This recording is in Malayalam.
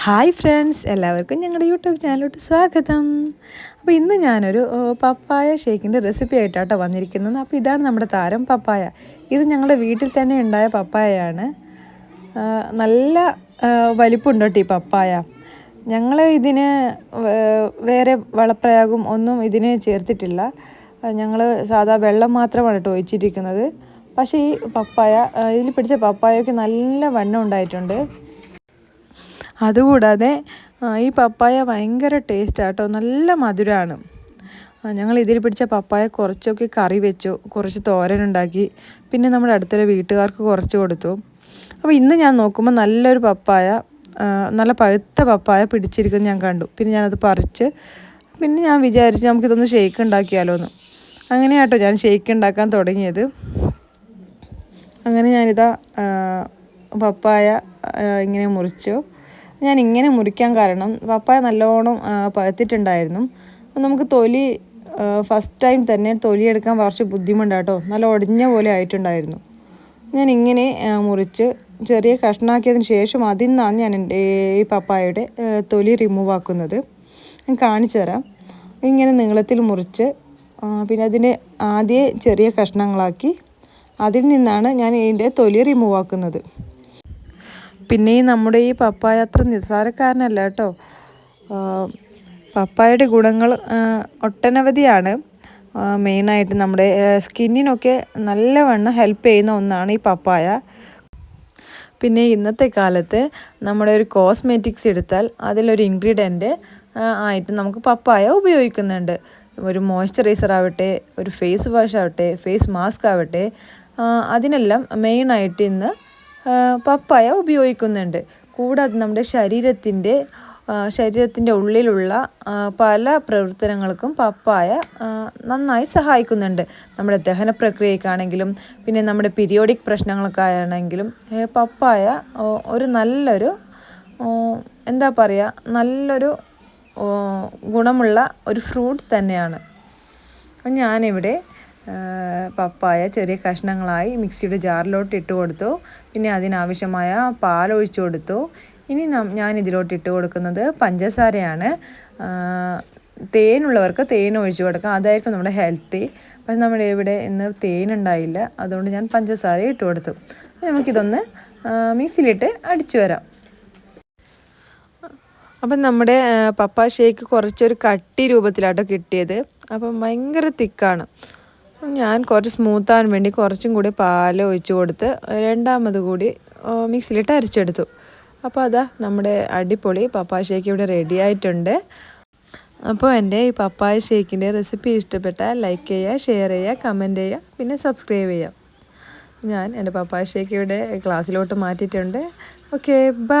ഹായ് ഫ്രണ്ട്സ് എല്ലാവർക്കും ഞങ്ങളുടെ യൂട്യൂബ് ചാനലിലോട്ട് സ്വാഗതം. അപ്പോൾ ഇന്ന് ഞാനൊരു പപ്പായ ഷേക്കിന്റെ റെസിപ്പി ആയിട്ടാട്ടോ വന്നിരിക്കുന്നത്. അപ്പോൾ ഇതാണ് നമ്മുടെ താരം പപ്പായ. ഇത് ഞങ്ങളുടെ വീട്ടിൽ തന്നെ ഉണ്ടായ പപ്പായയാണ്. നല്ല വലിപ്പുണ്ടോ ഈ പപ്പായ. ഞങ്ങൾ ഇതിന് വേറെ വളപ്രയോഗം ഒന്നും ഇതിന് ചേർത്തിട്ടില്ല. ഞങ്ങൾ സാധാ വെള്ളം മാത്രമാണ് കേട്ടോ ഒഴിച്ചിരിക്കുന്നത്. പക്ഷേ ഈ പപ്പായ ഇതിൽ പിടിച്ച പപ്പായയ്ക്ക് നല്ല വണ്ണം ഉണ്ടായിട്ടുണ്ട്. അതുകൂടാതെ ഈ പപ്പായ ഭയങ്കര ടേസ്റ്റ് ആട്ടോ നല്ല മധുരമാണ് ഞങ്ങൾ ഇതിൽ പിടിച്ച പപ്പായ കുറച്ചൊക്കെ കറി വെച്ചു. കുറച്ച് തോരനുണ്ടാക്കി പിന്നെ നമ്മുടെ അടുത്തൊരു വീട്ടുകാർക്ക് കുറച്ച് കൊടുത്തു. അപ്പോൾ ഇന്ന് ഞാൻ നോക്കുമ്പോൾ നല്ലൊരു പപ്പായ നല്ല പഴുത്ത പപ്പായ പിടിച്ചിരിക്കുന്നത് ഞാൻ കണ്ടു. പിന്നെ ഞാനത് പറിച്ച് പിന്നെ ഞാൻ വിചാരിച്ചു നമുക്കിതൊന്ന് ഷേക്ക് ഉണ്ടാക്കിയാലോ എന്ന് അങ്ങനെയാട്ടോ ഞാൻ ഷേക്ക് ഉണ്ടാക്കാൻ തുടങ്ങിയത്. അങ്ങനെ ഞാനിതാ പപ്പായ ഇങ്ങനെ മുറിച്ചു. ഞാൻ ഇങ്ങനെ മുറിക്കാൻ കാരണം പപ്പായ നല്ലോണം പഴുത്തിട്ടുണ്ടായിരുന്നു. അപ്പം നമുക്ക് തൊലി ഫസ്റ്റ് ടൈം തന്നെ തൊലിയെടുക്കാൻ കുറച്ച് ബുദ്ധിമുട്ടാട്ടോ. നല്ല ഒടിഞ്ഞ പോലെ ആയിട്ടുണ്ടായിരുന്നു. ഞാൻ ഇങ്ങനെ മുറിച്ച് ചെറിയ കഷ്ണാക്കിയതിന് ശേഷം അതിൽ നിന്നാണ് ഞാൻ എന്റെ ഈ പപ്പായയുടെ തൊലി റിമൂവ് ആക്കുന്നത്. ഞാൻ കാണിച്ചു തരാം. ഇങ്ങനെ നീളത്തിൽ മുറിച്ച് പിന്നെ അതിനെ ആദ്യം ചെറിയ കഷ്ണങ്ങളാക്കി അതിൽ നിന്നാണ് ഞാൻ ഇതിന്റെ തൊലി റിമൂവ് ആക്കുന്നത്. പിന്നെ ഈ നമ്മുടെ ഈ പപ്പായ അത്ര നിസ്സാരക്കാരനല്ല കേട്ടോ. പപ്പായയുടെ ഗുണങ്ങൾ ഒട്ടനവധിയാണ്. മെയിനായിട്ട് നമ്മുടെ സ്കിന്നിനൊക്കെ നല്ലവണ്ണം ഹെൽപ്പ് ചെയ്യുന്ന ഒന്നാണ് ഈ പപ്പായ. പിന്നെ ഇന്നത്തെ കാലത്ത് നമ്മുടെ ഒരു കോസ്മെറ്റിക്സ് എടുത്താൽ അതിലൊരു ഇൻഗ്രീഡിയന്റ് ആയിട്ട് നമുക്ക് പപ്പായ ഉപയോഗിക്കുന്നുണ്ട്. ഒരു മോയ്സ്ചറൈസർ ആവട്ടെ ഒരു ഫേസ് വാഷ് ആവട്ടെ ഫേസ് മാസ്ക് ആവട്ടെ അതിനെല്ലാം മെയിനായിട്ട് ഇന്ന് പപ്പായ ഉപയോഗിക്കുന്നുണ്ട്. കൂടാതെ നമ്മുടെ ശരീരത്തിന്റെ ശരീരത്തിന്റെ ഉള്ളിലുള്ള പല പ്രവർത്തനങ്ങൾക്കും പപ്പായ നന്നായി സഹായിക്കുന്നുണ്ട്. നമ്മുടെ ദഹന പ്രക്രിയക്കാണെങ്കിലും പിന്നെ നമ്മുടെ പീരിയോഡിക് പ്രശ്നങ്ങൾക്കാണെങ്കിലും പപ്പായ ഒരു നല്ലൊരു എന്താ പറയുക നല്ലൊരു ഗുണമുള്ള ഒരു ഫ്രൂട്ട് തന്നെയാണ്. അപ്പം ഞാനിവിടെ പപ്പായ ചെറിയ കഷ്ണങ്ങളായി മിക്സിയുടെ ജാറിലോട്ട് ഇട്ട് കൊടുത്തു. പിന്നെ അതിനാവശ്യമായ പാൽ ഒഴിച്ചു കൊടുത്തു. ഇനി ഞാൻ ഇതിലോട്ട് ഇട്ട് കൊടുക്കുന്നത് പഞ്ചസാരയാണ്. തേനുള്ളവർക്ക് തേൻ ഒഴിച്ചു കൊടുക്കാം. അതായിരിക്കും നമ്മുടെ ഹെൽത്തി. പക്ഷെ നമ്മുടെ ഇവിടെ ഇന്ന് തേനുണ്ടായില്ല അതുകൊണ്ട് ഞാൻ പഞ്ചസാര ഇട്ട് കൊടുത്തു. നമുക്കിതൊന്ന് മിക്സിയിലിട്ട് അടിച്ചു വരാം. അപ്പം നമ്മുടെ പപ്പാ ഷേക്ക് കുറച്ചൊരു കട്ടി രൂപത്തിലാട്ടോ കിട്ടിയത്. അപ്പം ഭയങ്കര തിക്കാണ്. ഞാൻ കുറച്ച് സ്മൂത്താൻ വേണ്ടി കുറച്ചും കൂടി പാൽ ഒഴിച്ച് കൊടുത്ത് രണ്ടാമത് കൂടി മിക്സിയിലിട്ട് അരച്ചെടുത്തു. അപ്പോൾ അതാ നമ്മുടെ അടിപൊളി പപ്പായ ഷേക്ക് ഇവിടെ റെഡി ആയിട്ടുണ്ട്. അപ്പോൾ എന്റെ ഈ പപ്പായ ഷേക്കിന്റെ റെസിപ്പി ഇഷ്ടപ്പെട്ടാൽ ലൈക്ക് ചെയ്യുക ഷെയർ ചെയ്യുക കമന്റ് ചെയ്യുക പിന്നെ സബ്സ്ക്രൈബ് ചെയ്യുക. ഞാൻ എന്റെ പപ്പായ ഷേക്ക് ഇവിടെ ക്ലാസ്സിലോട്ട് മാറ്റിയിട്ടുണ്ട്. Okay bye